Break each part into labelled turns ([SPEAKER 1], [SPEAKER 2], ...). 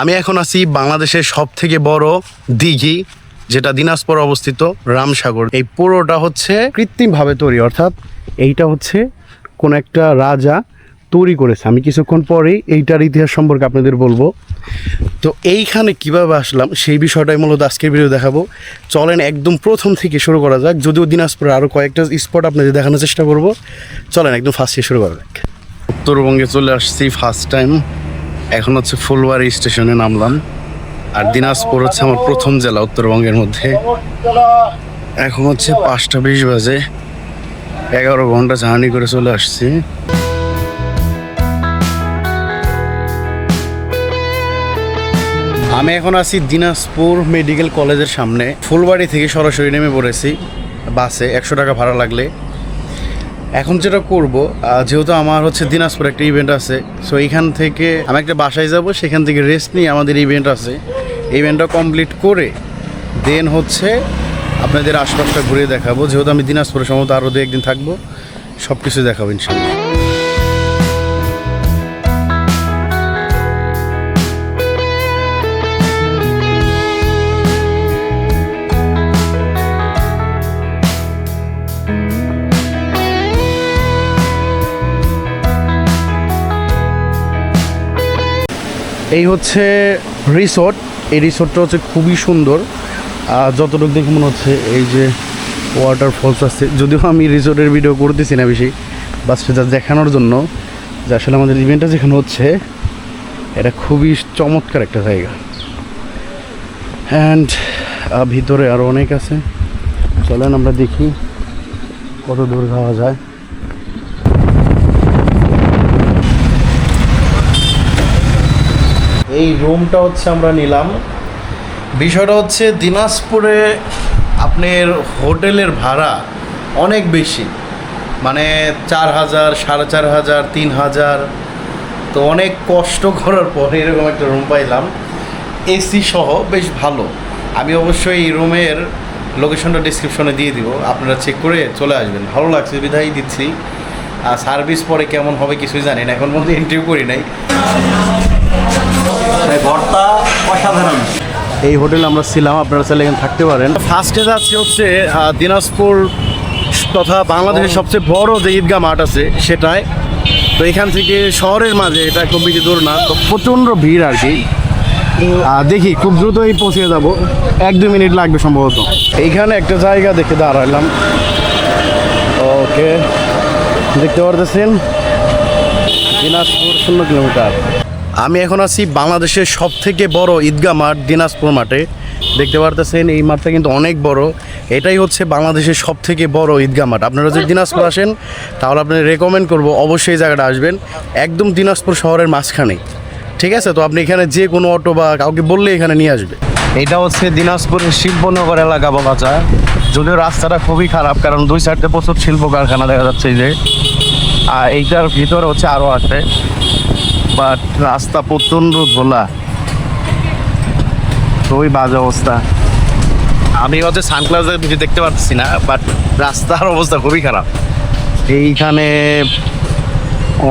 [SPEAKER 1] আমি এখন আছি বাংলাদেশের সব থেকে বড় দিঘি, যেটা দিনাজপুর অবস্থিত রামসাগর। এই পুরোটা হচ্ছে কৃত্রিমভাবে তৈরি, অর্থাৎ এইটা হচ্ছে কোন একটা রাজা তৈরি করেছে। আমি কিছুক্ষণ পরেই এইটার ইতিহাস সম্পর্কে আপনাদের বলব। তো এইখানে কীভাবে আসলাম, সেই বিষয়টাই মূলত আজকের ভিডিও দেখাবো। চলেন একদম প্রথম থেকে শুরু করা যাক, যদিও দিনাজপুরে আরও কয়েকটা স্পট আপনাদের দেখানোর চেষ্টা করব। চলেন একদম ফার্স্ট শুরু করা যাক। উত্তরবঙ্গে চলে আসছি ফার্স্ট টাইম এখন হচ্ছে ফুলবাড়ি স্টেশনে নামলাম। আর দিনাজপুর হচ্ছে আমার প্রথম জেলা উত্তরবঙ্গের মধ্যে। এখন হচ্ছে পাঁচটা বিশ বাজে। এগারো ঘণ্টা জার্নি করে চলে আসছি। আমি এখন আছি দিনাজপুর মেডিকেল কলেজের সামনে। ফুলবাড়ি থেকে সরাসরি নেমে পড়েছি বাসে। একশো টাকা ভাড়া লাগলে। এখন যেটা করব যেহেতু আমার হচ্ছে দিনাজপুর একটা ইভেন্ট আছে সো এখান থেকে আমি একটা বাসায় যাব, সেখান থেকে রেস্ট নিয়ে আমাদের ইভেন্ট আছে। ইভেন্টটা কমপ্লিট করে দেন হচ্ছে আপনাদের আশপাশটা ঘুরে দেখাবো। যেহেতু আমি দিনাজপুরের সম্ভবত আরও দু একদিন থাকব সব কিছু দেখাবো ইনশাল্লাহ। এই হচ্ছে রিসোর্ট। এই রিসোর্টটা হচ্ছে খুবই সুন্দর। যতটুকু দেখে মনে হচ্ছে এই যে ওয়াটার ওয়াটারফলস আছে। যদিও আমি রিসোর্টের ভিডিও করতেছি না বেশি বাস সেটা দেখানোর জন্য। যে আসলে আমাদের ইভেন্টটা যেখানে হচ্ছে, এটা খুবই চমৎকার একটা জায়গা। অ্যান্ড ভিতরে আরও অনেক আছে। চলেন আমরা দেখি কত দূর যাওয়া যায়। এই রুমটা হচ্ছে আমরা নিলাম। বিষয়টা হচ্ছে দিনাজপুরে আপনার হোটেলের ভাড়া অনেক বেশি। মানে চার হাজার, সাড়ে চার হাজার, তিন হাজার। তো অনেক কষ্ট করার পরে এরকম একটা রুম পাইলাম। এসি সহ বেশ ভালো। আমি অবশ্যই এই রুমের লোকেশনটা ডিসক্রিপশনে দিয়ে দিব। আপনারা চেক করে চলে আসবেন। ভালো লাগছে বিধাই দিচ্ছি। আর সার্ভিস পরে কেমন হবে কিছুই জানি না। এখন পর্যন্ত ইন্টারভিউ করি নাই।
[SPEAKER 2] ভর্তা অসাধারণ।
[SPEAKER 1] এই হোটেলে আমরা ছিলাম আপনারা চাইলে এখানে থাকতে পারেন। ফার্স্টে যাচ্ছে হচ্ছে দিনাজপুর তথা বাংলাদেশের সবচেয়ে বড় যে ঈদগাহ মাঠ আছে সেটাই। তো এখান থেকে শহরের মাঝে এটা খুব বেশি দূর না। তো প্রচণ্ড ভিড় আর কি। দেখি খুব দ্রুতই পৌঁছে যাব। এক দু মিনিট লাগবে সম্ভবত। এইখানে একটা জায়গা দেখে দাঁড়ালাম। ওকে দেখতে পারতেছেন? দিনাজপুর শূন্য কিলোমিটার। আমি এখন আছি বাংলাদেশের সব থেকে বড় ঈদগাহ মাঠ, দিনাজপুর মাঠে। দেখতে পারতেছেন, এই মাঠটা কিন্তু অনেক বড়। এটাই হচ্ছে বাংলাদেশের সব থেকে বড় ঈদগাহ মাঠ। আপনারা যদি দিনাজপুর আসেন, তাহলে আপনাদের রেকমেন্ড করব, অবশ্যই জায়গাটা আসবেন। একদম দিনাজপুর শহরের মাঝখানে। ঠিক আছে? তো আপনি এখানে যে কোনো অটো বা কাউকে বললে এখানে নিয়ে আসবে। এটা হচ্ছে দিনাজপুরের শিল্পনগর এলাকা বলা যায়। যদিও রাস্তাটা খুবই খারাপ, কারণ দুই সাইডে প্রচুর শিল্প কারখানা দেখা যাচ্ছে যে। আর এইটার ভিতরে হচ্ছে আরও আছে। বাট রাস্তা প্রচণ্ড ধোলা খুবই বাজে অবস্থা। আমি হচ্ছে সানগ্লাসের কিছু দেখতে পাচ্ছি না বাট রাস্তার অবস্থা খুবই খারাপ। এইখানে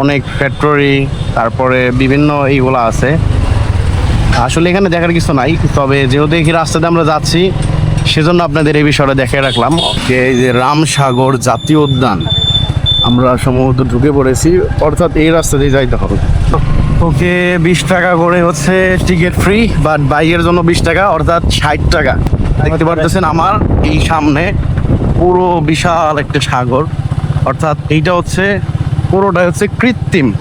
[SPEAKER 1] অনেক ফ্যাক্টরি তারপরে বিভিন্ন এইগুলো আছে। আসলে এখানে দেখার কিছু নাই তবে যেহেতু এই রাস্তাতে আমরা যাচ্ছি সেজন্য আপনাদের এই বিষয়টা দেখে রাখলাম। যে এই যে রামসাগর জাতীয় উদ্যান আমরা সম্ভবত ঢুকে পড়েছি অর্থাৎ এই রাস্তা দিয়ে যাইতে হবে। ওকে, বিশ টাকা করে হচ্ছে টিকিট ফ্রি বাট বাইকের জন্য বিশ টাকা, অর্থাৎ ষাট টাকা। দেখতে পারতেছেন আমার এই সামনে পুরো বিশাল একটা সাগর। অর্থাৎ এইটা হচ্ছে পুরোটা হচ্ছে কৃত্রিম।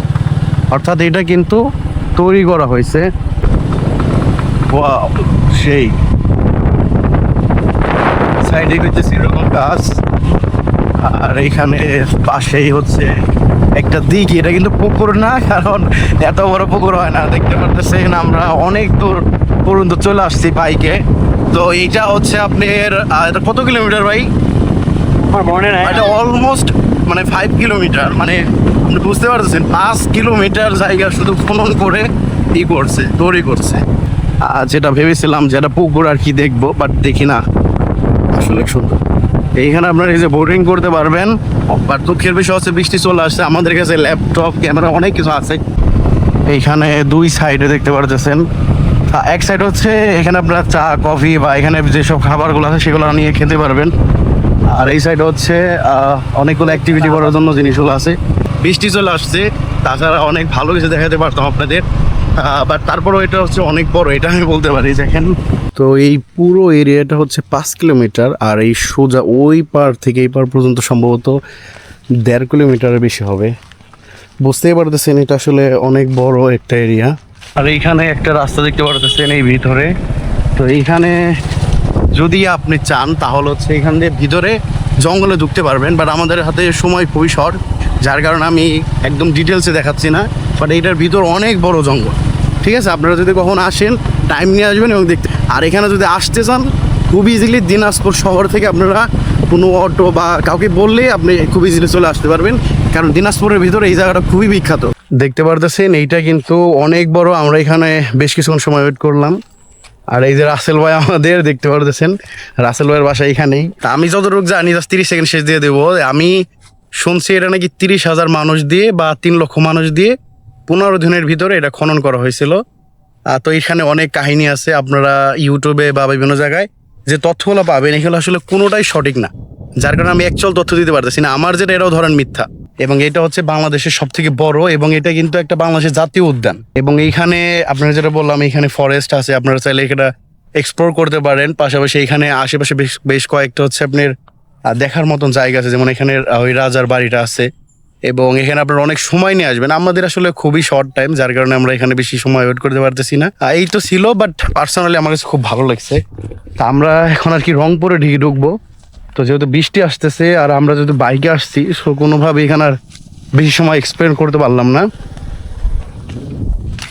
[SPEAKER 1] অর্থাৎ এটা কিন্তু তৈরি করা হয়েছে। সেই। সাইডে হচ্ছে এরকম গাছ। আর এখানে পাশেই হচ্ছে একটা দিক এটা কিন্তু পুকুর না কারণ এত বড় পুকুর হয় না। দেখতে পারতেছেন আমরা অনেক দূর পর্যন্ত চলে আসছি বাইকে। তো এইটা হচ্ছে আপনার এটা কত কিলোমিটার ভাই?
[SPEAKER 2] মনে নাই।
[SPEAKER 1] এটা অলমোস্ট মানে ফাইভ কিলোমিটার মানে আপনি বুঝতে পারতেছেন পাঁচ কিলোমিটার জায়গা শুধু খনন করে ই করছে তৈরি করছে। আর যেটা ভেবেছিলাম যে যেটা পুকুর আর কি দেখব বাট দেখি না। আসলে সুন্দর। এইখানে আপনারা এই যে বোটিং করতে পারবেন বাট দুঃখের বিষয় হচ্ছে বৃষ্টি চলে আসছে। আমাদের কাছে ল্যাপটপ ক্যামেরা অনেক কিছু আছে। এইখানে দুই সাইডে দেখতে পারতেছেন। এক সাইড হচ্ছে এখানে আপনার চা কফি বা এখানে যেসব খাবারগুলো আছে সেগুলো নিয়ে খেতে পারবেন। আর এই সাইড হচ্ছে অনেকগুলো অ্যাক্টিভিটি করার জন্য জিনিসগুলো আছে। বৃষ্টি চলে আসছে। তাছাড়া অনেক ভালো কিছু দেখাতে পারতাম আপনাদের। বাট তারপরও এটা হচ্ছে অনেক বড়, এটা আমি বলতে পারি, দেখেন। তো এই পুরো এরিয়াটা হচ্ছে পাঁচ কিলোমিটার, আর এই সোজা ওই পার থেকে এই পার পর্যন্ত সম্ভবত দেড় কিলোমিটারের বেশি হবে। বুঝতেই পারতেছেন, এটা আসলে অনেক বড় একটা এরিয়া। আর এইখানে একটা রাস্তা দেখতে পারতেছেন এই ভিতরে। তো এইখানে যদি আপনি চান, তাহলে হচ্ছে এখান দিয়ে ভিতরে জঙ্গলে ঢুকতে পারবেন। বাট আমাদের হাতে সময় খুবই শর্ট যার কারণে আমি একদম ডিটেলসে দেখাচ্ছি না। বাট এইটার ভিতর অনেক বড় জঙ্গল। ঠিক আছে? আপনারা যদি কখন আসেন টাইম নিয়ে আসবেন এবং দেখতে। আর এখানে যদি আসতে চান, খুব ইজিলি দিনাজপুর শহর থেকে আপনারা কোনো অটো বা কাউকে বললে আপনি খুব ইজিলি চলে আসতে পারবেন। কারণ দিনাজপুরের ভিতরে এই জায়গাটা খুবই বিখ্যাত। দেখতে পারতেছেন, এইটা কিন্তু অনেক বড়। আমরা এখানে বেশ কিছুক্ষণ সময় ওয়েট করলাম। আর এই যে রাসেল ভাই আমাদের, দেখতে পারতেছেন? রাসেল ভাইয়ের বাসা এখানেই। তা আমি যতটুকু জানি জাস্ট তিরিশ সেকেন্ড শেষ দিয়ে দেবো। আমি শুনছি এটা নাকি তিরিশ হাজার মানুষ দিয়ে বা তিন লক্ষ মানুষ দিয়ে পনেরো দিনের ভিতরে এটা খনন করা হয়েছিল। তো এখানে অনেক কাহিনী আছে, আপনারা ইউটিউবে বা বিভিন্ন জায়গায় যে তথ্যগুলো পাবেন, এগুলো আসলে কোনোটাই সঠিক না। যার কারণে আমি অ্যাকচুয়াল তথ্য দিতে পারতেছি না। আমার যেটা, এটাও ধরেন মিথ্যা। এবং এটা হচ্ছে বাংলাদেশের সব থেকে বড় এবং এটা কিন্তু একটা বাংলাদেশের জাতীয় উদ্যান। এবং এইখানে আপনারা যেটা বললাম, এখানে ফরেস্ট আছে, আপনারা চাইলে এটা এক্সপ্লোর করতে পারেন। পাশাপাশি এখানে আশেপাশে বেশ বেশ কয়েকটা হচ্ছে আপনার দেখার মতন জায়গা আছে। যেমন এখানে ওই রাজার বাড়িটা আছে। এবং এখানে আপনারা অনেক সময় নিয়ে আসবেন। আমাদের আসলে খুবই শর্ট টাইম যার কারণে আমরা এখানে বেশি সময় ওয়েট করতে পারতেছি না। এই তো ছিল বাট পার্সোনালি আমার কাছে খুব ভালো লাগছে। তা আমরা এখন আর কি রংপুরে ঢিকে ঢুকবো। তো যেহেতু বৃষ্টি আসতেছে, আর আমরা যেহেতু বাইকে আসছি সো কোনোভাবে এখানে আর বেশি সময় এক্সপ্লেন করতে পারলাম না।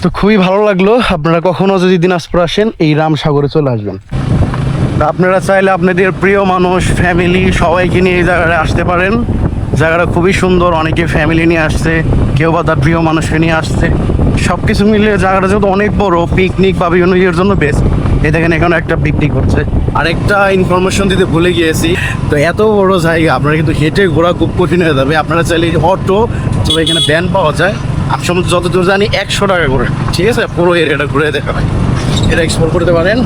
[SPEAKER 1] তো খুবই ভালো লাগল, আপনারা কখনো যদি দিনাজপুর আসেন, এই রামসাগরে চলে আসবেন। আপনারা চাইলে আপনাদের প্রিয় মানুষ ফ্যামিলি সবাইকে নিয়ে এই জায়গায় আসতে পারেন। জায়গাটা খুবই সুন্দর, অনেকে ফ্যামিলি নিয়ে আসছে, কেউ বা তার প্রিয় মানুষকে নিয়ে আসছে। সব কিছু মিলিয়ে জায়গাটা যেহেতু অনেক বড় পিকনিক বা বিভিন্ন ইয়ের জন্য বেস্ট এই দেখেন এখানে একটা পিকনিক হচ্ছে। আরেকটা ইনফরমেশন দিতে ভুলে গিয়েছি, তো এত বড় জায়গা, আপনারা কিন্তু হেঁটে ঘোরা খুব কঠিন হয়ে যাবে। আপনারা চাইলে অটো তো এখানে ভ্যান পাওয়া যায়। আমি যতদূর জানি একশো টাকা করে। ঠিক আছে? পুরো এরিয়াটা ঘুরে দেখা হয় এটা এক্সপ্লোর করতে পারেন।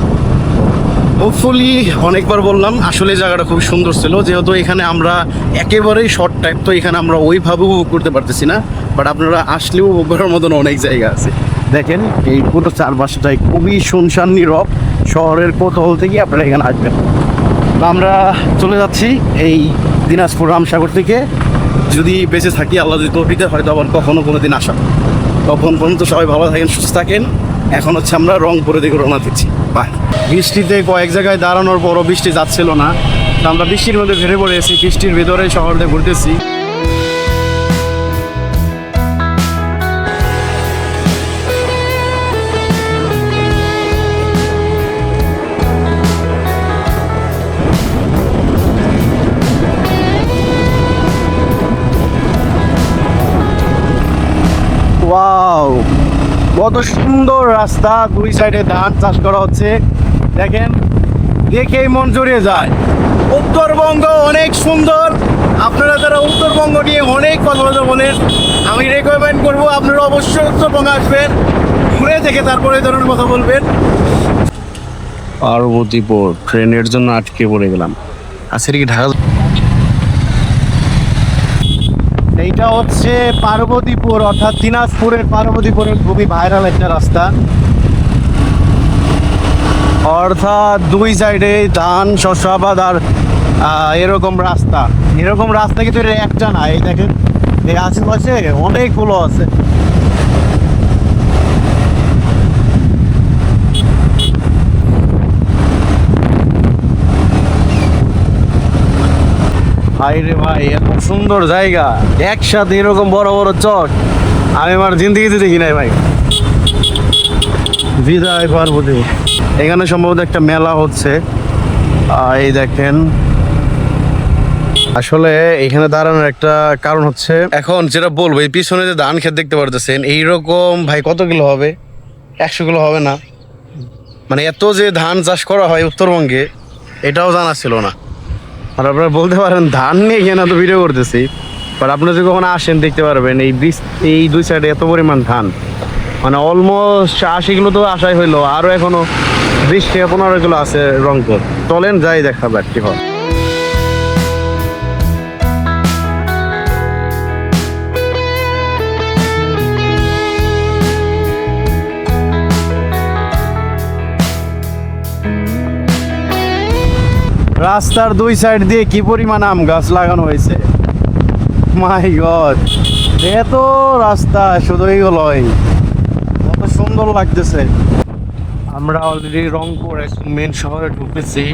[SPEAKER 1] হোপফুলি অনেকবার বললাম, আসলে জায়গাটা খুব সুন্দর ছিল। যেহেতু এখানে আমরা একেবারেই শর্ট টাইপ তো এখানে আমরা ওইভাবে উপভোগ করতে পারতেছি না। বাট আপনারা আসলেও উপভোগ করার মতন অনেক জায়গা আছে। দেখেন, এই পুরো চারপাশটাই খুবই শুনশান নীরব। শহরের কোথাও থেকে আপনারা এখানে আসবেন। আমরা চলে যাচ্ছি এই দিনাজপুর রামসাগর থেকে। যদি বেঁচে থাকি, আল্লাহ যদি তৌফিক হয়তো আবার কখনো কোনো দিন আসা তখন পর্যন্ত সবাই ভালো থাকেন, সুস্থ থাকেন। এখন হচ্ছে আমরা রংপুরের দিকে রওনা দিচ্ছি। বাই। বৃষ্টিতে কয়েক জায়গায় দাঁড়ানোর পরও বৃষ্টি যাচ্ছিল না। আমরা বৃষ্টির মধ্যে ভেড়ে পড়ে এসেছি বৃষ্টির ভেতরে শহরে ঘুরতেছি। কত সুন্দর রাস্তা, দুই সাইডে ধান চাষ করা হচ্ছে। দেখেন, দেখেই মন জড়িয়ে যায়। উত্তরবঙ্গ অনেক সুন্দর। আপনারা যারা উত্তরবঙ্গ নিয়ে অনেক কথা বলতে বলেন, আমি রেকমেন্ড করব, আপনারা অবশ্যই উত্তরবঙ্গ আসবেন। ঘুরে থেকে তারপরে ধরনের কথা বলবেন। পার্বতীপুর, ট্রেনের জন্য আটকে পড়ে গেলাম। আচ্ছা কি ঢাকা এইটা হচ্ছে পার্বতীপুর, অর্থাৎ দিনাজপুরের পার্বতীপুরের খুবই ভাইরাল একটা রাস্তা। অর্থাৎ দুই সাইডে ধান, শস্য, আবাদ আর এরকম রাস্তা। এরকম রাস্তা কিন্তু একটা না, এই দেখেন, এই আশেপাশে অনেকগুলো আছে। ভাই রে ভাই এত সুন্দর জায়গা। একসাথে এরকম বড় বড় চট। আমি আমার জিন্দিগিতে দেখি নাই ভাই। বিদায় পার্বতী। এখানে সম্ভবত একটা মেলা হচ্ছে। এই দেখেন। আসলে এখানে দাঁড়ানোর একটা কারণ হচ্ছে এখন যেটা বলব এই পিছনে যে ধান ক্ষেত দেখতে পারতেছেন এইরকম ভাই কত কিলো হবে? একশো কিলো হবে না। মানে এত যে ধান চাষ করা হয় উত্তরবঙ্গে এটাও জানা ছিল না। আর আপনারা বলতে পারেন, ধান নিয়ে এখানে তো ভিডিও করতেছি? বাট আপনারা যদি কখনো আসেন, দেখতে পারবেন এই ব্রিজ এই দুই সাইডে এত পরিমাণ ধান। মানে অলমোস্ট আশি কিলো তো আশাই হইল আরও এখনও বৃষ্টি পনেরো কিলো আছে রংপুর। চলেন যাই দেখাবে যাক কি হয়। রাস্তার দুই সাইড দিয়ে কি পরিমাণ আম গাছ লাগানো হয়েছে? মাই গড এত রাস্তা শুধু এইগুলোই কত সুন্দর লাগতেছে। আমরা অলরেডি রংপুর মেন শহরে ঢুকেছি।